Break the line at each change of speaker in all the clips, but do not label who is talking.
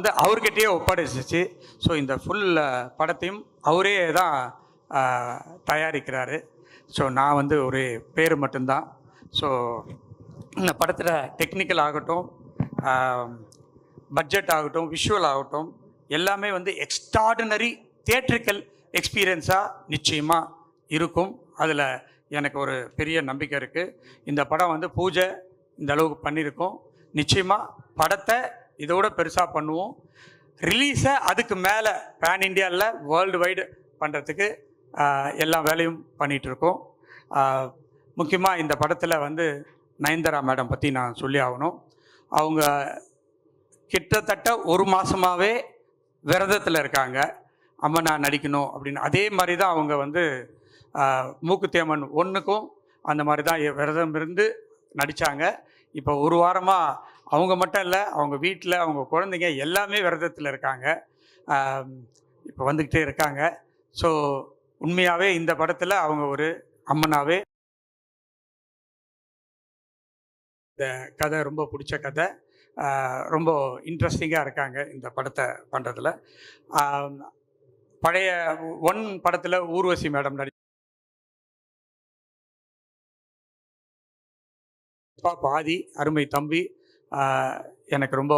வந்து அவர்கிட்டயே ஒப்படைச்சிச்சு. ஸோ இந்த ஃபுல் படத்தையும் அவரே தான் தயாரிக்கிறாரு. ஸோ நான் வந்து ஒரு பேர் மட்டும்தான். ஸோ இந்த படத்தில் டெக்னிக்கல் ஆகட்டும் பட்ஜெட் ஆகட்டும் விஷுவல் ஆகட்டும் எல்லாமே வந்து எக்ஸ்ட்ராடினரி தியேட்ரிக்கல் எக்ஸ்பீரியன்ஸாக நிச்சயமாக இருக்கும். அதில் எனக்கு ஒரு பெரிய நம்பிக்கை இருக்குது இந்த படம் வந்து பூஜை இந்த அளவுக்கு பண்ணியிருக்கோம். நிச்சயமாக படத்தை இதோட பெருசாக பண்ணுவோம். ரிலீஸை அதுக்கு மேலே பேன் இண்டியாவில் வேர்ல்டு வைடு பண்ணுறதுக்கு எல்லா வேலையும் பண்ணிகிட்ருக்கோம் முக்கியமாக இந்த படத்தில் வந்து நயன்தாரா மேடம் பற்றி நான் சொல்லி ஆகணும். அவங்க கிட்டத்தட்ட ஒரு மாதமாகவே விரதத்தில் இருக்காங்க. அம்மா நான் நடிக்கணும் அப்படின்னு. அதே மாதிரி தான் அவங்க வந்து மூக்குத்தேமன் ஒன்றுக்கும் அந்த மாதிரி தான் விரதம் இருந்து நடித்தாங்க இப்போ ஒரு வாரமாக அவங்க மட்டும் இல்லை அவங்க வீட்டில் அவங்க குழந்தைங்க எல்லாமே விரதத்தில் இருக்காங்க. இப்போ வந்துக்கிட்டே இருக்காங்க. ஸோ உண்மையாகவே இந்த படத்தில் அவங்க ஒரு அம்மனாகவே இந்த கதை ரொம்ப பிடிச்ச கதை. ரொம்ப இன்ட்ரெஸ்டிங்காக இருக்காங்க இந்த படத்தை பண்ணுறதுல பழைய ஒன் படத்தில் ஊர்வசி மேடம் நடி பாதி அருமை தம்பி எனக்கு ரொம்ப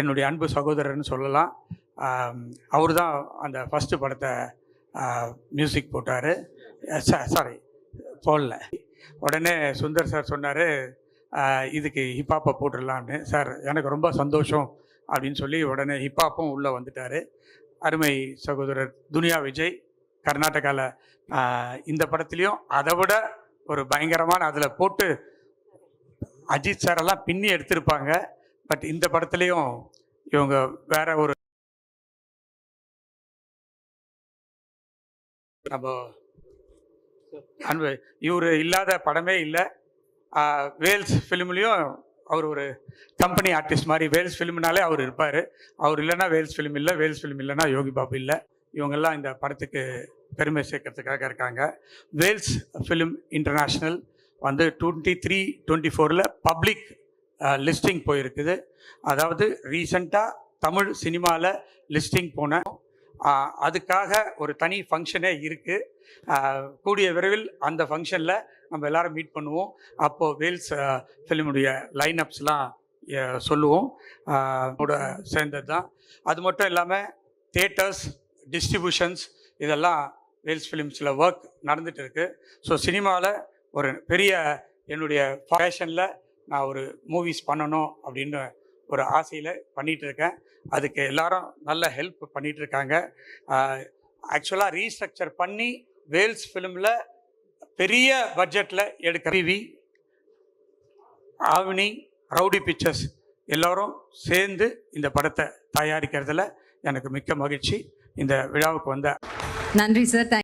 என்னுடைய அன்பு சகோதரர்னு சொல்லலாம். அவர் தான் அந்த ஃபஸ்ட்டு படத்தை மியூசிக் போட்டார். சாரி போடல. உடனே சுந்தர் சார் சொன்னார் இதுக்கு ஹிப்ஹாப்பை போட்டுடலான்னு சார் எனக்கு ரொம்ப சந்தோஷம் அப்படின்னு சொல்லி உடனே ஹிப்ஹாப்பும் உள்ளே வந்துட்டார். அருமை சகோதரர் துனியா விஜய் கர்நாடகாவில் இந்த படத்துலேயும் அதை விட ஒரு பயங்கரமான அதில் போட்டு அஜித் சாரெல்லாம் பின்னி எடுத்திருப்பாங்க. பட் இந்த படத்துலேயும் இவங்க வேற ஒரு நம்ம அன்பு இவர் இல்லாத படமே இல்லை. வேல்ஸ் ஃபிலிம்லேயும் அவர் ஒரு கம்பெனி ஆர்டிஸ்ட் மாதிரி வேல்ஸ் ஃபிலிம்னாலே அவர் இருப்பார். அவர் இல்லைன்னா வேல்ஸ் ஃபிலிம் இல்லை வேல்ஸ் ஃபிலிம் இல்லைன்னா யோகி பாபு இல்லை. இவங்கெல்லாம் இந்த படத்துக்கு பெருமை சேர்க்கறதுக்காக இருக்காங்க. வேல்ஸ் ஃபிலிம் இன்டர்நேஷ்னல் வந்து டுவெண்ட்டி த்ரீ டுவெண்ட்டி ஃபோரில் பப்ளிக் லிஸ்டிங் போயிருக்குது. அதாவது ரீசண்டாக தமிழ் சினிமாவில் லிஸ்டிங் போன அதுக்காக ஒரு தனி ஃபங்க்ஷனே இருக்குது கூடிய விரைவில் அந்த ஃபங்க்ஷனில் நம்ம எல்லோரும் மீட் பண்ணுவோம். அப்போது வேல்ஸ் ஃபிலிமுடைய லைனப்ஸ்லாம் சொல்லுவோம். கூட சேர்ந்தது தான் அது மட்டும் இல்லாமல் தேட்டர்ஸ் டிஸ்ட்ரிபியூஷன்ஸ் இதெல்லாம் வேல்ஸ் ஃபிலிம்ஸில் ஒர்க் நடந்துகிட்டு இருக்குது ஸோ சினிமாவில் ஒரு பெரிய என்னுடைய ஃபேஷனில் நான் ஒரு மூவிஸ் பண்ணணும் அப்படின்னு ஒரு ஆசையில் பண்ணிகிட்டு இருக்கேன். அதுக்கு எல்லாரும் நல்ல ஹெல்ப் பண்ணிகிட்டு இருக்காங்க. ஆக்சுவலாக ரீஸ்ட்ரக்சர் பண்ணி வேல்ஸ் ஃபிலிமில் பெரிய பட்ஜெட்டில் எடுக்க பிவி ஆவினி ரவுடி பிக்சர்ஸ் எல்லோரும் சேர்ந்து இந்த படத்தை தயாரிக்கிறதுல எனக்கு மிக்க மகிழ்ச்சி. இந்த விழாவுக்கு வந்த
நன்றி சார்.